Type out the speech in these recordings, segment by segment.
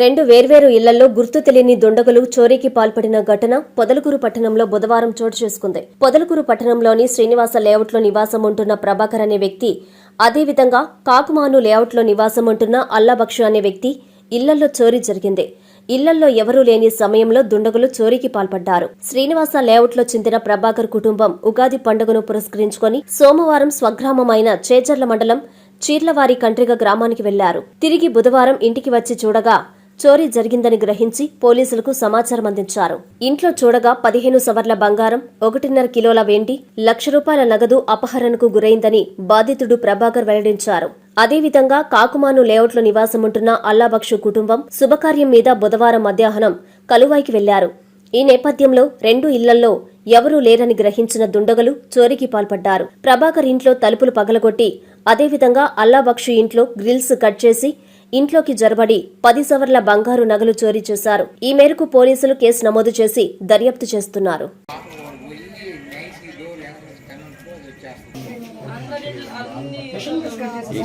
రెండు వేర్వేరు ఇళ్ళలో గుర్తు తెలియని దుండగులు చోరీకి పాల్పడిన ఘటన పొదలకూరు పట్టణంలో బుధవారం చోటు చేసుకుంది. పొదలకూరు పట్టణంలోని శ్రీనివాస లేఅవుట్లో నివాసం ఉంటున్న ప్రభాకర్ అనే వ్యక్తి అదేవిధంగా కాకుమాను లేఅవుట్లో నివాసం ఉంటున్న అల్లాబక్షు అనే వ్యక్తి ఇళ్ళలో చోరీ జరిగింది. ఇళ్ళల్లో ఎవరూ లేని సమయంలో దుండగులు చోరీకి పాల్పడ్డారు. శ్రీనివాస లేఅవుట్లో చెందిన ప్రభాకర్ కుటుంబం ఉగాది పండుగను పురస్కరించుకొని సోమవారం స్వగ్రామమైన చేజర్ల మండలం చీర్లవారి కంట్రిగ గ్రామానికి వెళ్ళారు. తిరిగి బుధవారం ఇంటికి వచ్చి చూడగా చోరీ జరిగిందని గ్రహించి పోలీసులకు సమాచారం అందించారు. ఇంట్లో చూడగా పదిహేను సవర్ల బంగారం ఒకటిన్నర కిలోల వెండి లక్ష రూపాయల నగదు అపహరణకు గురైందని బాధితుడు ప్రభాకర్ వెల్లడించారు. అదేవిధంగా కాకుమాను లేఅవుట్లో నివాసముంటున్న అల్లాబక్షు కుటుంబం శుభకార్యం మీద బుధవారం మధ్యాహ్నం కలువాయికి వెళ్ళారు. ఈ నేపథ్యంలో రెండు ఇళ్ళలో ఎవరూ లేరని గ్రహించిన దుండగులు చోరీకి పాల్పడ్డారు. ప్రభాకర్ ఇంట్లో తలుపులు పగలగొట్టి అదేవిధంగా అల్లాబక్షు ఇంట్లో గ్రిల్స్ కట్ చేసి ఇంట్లోకి జరబడి పది సవర్ల బంగారు నగలు చోరీ చేశారు. ఈ మేరకు పోలీసులు కేసు నమోదు చేసి దర్యాప్తు చేస్తున్నారు. ఈ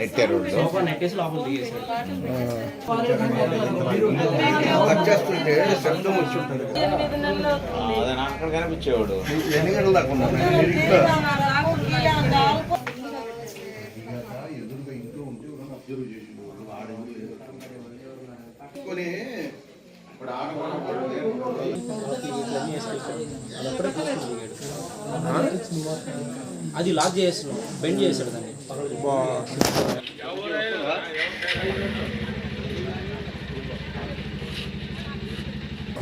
నెట్టారు. సోఫా అదే నాకు అక్కడ కనిపించేవాడు ఎన్ని గంటల దాకా ఇప్పుడు అది లాక్ చేస్తున్నాం బెండ్ చేసాడు దాన్ని.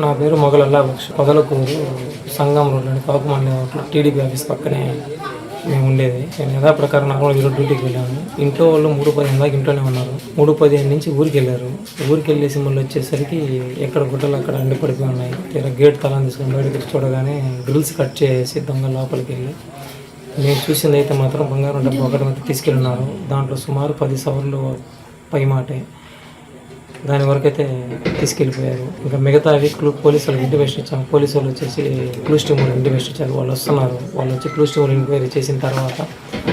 నా పేరు మొగల అల్లాబక్ష పొదలకూరు సంగం రోడ్ అని కాకుమాన్య టీడీపీ ఆఫీస్ పక్కనే మేము ఉండేది నేను యథా ప్రకారం నార్మల్ ఈరోజు డ్యూటీకి వెళ్ళాను. ఇంట్లో వాళ్ళు మూడు పదిహేను దాకా ఇంట్లోనే ఉన్నారు. మూడు పదిహేను నుంచి ఊరికి వెళ్ళారు. ఊరికి వెళ్ళేసి మళ్ళీ వచ్చేసరికి ఎక్కడ గుడ్డలు అక్కడ అండి పడిపోయి ఉన్నాయి. తీరా గేట్ తలాన్ని తీసుకుని బయటకు చూడగానే గ్రిల్స్ కట్ చేసి దొంగ లోపలికి వెళ్ళి నేను చూసింది అయితే మాత్రం బంగారం డబ్బు ఒకటి తీసుకెళ్ళినారు. దాంట్లో సుమారు పది సవర్లు పై మాటే. దాని వరకు అయితే తీసుకెళ్ళిపోయారు. ఇంకా మిగతా క్లూ పోలీసు వాళ్ళకి ఇంటిమేషన్ ఇచ్చాము. పోలీసు వాళ్ళు వచ్చేసి క్లూస్ స్టీమ్ వాళ్ళు ఇంటిమేషన్ ఇచ్చారు. వాళ్ళు వస్తున్నారు. వాళ్ళు వచ్చి క్లూస్ స్టీమ్ వాళ్ళు ఎంక్వైరీ చేసిన తర్వాత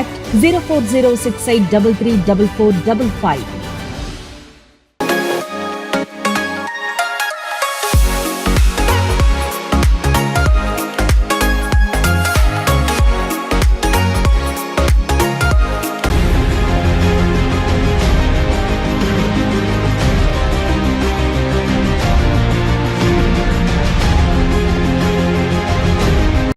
contact 0406833445.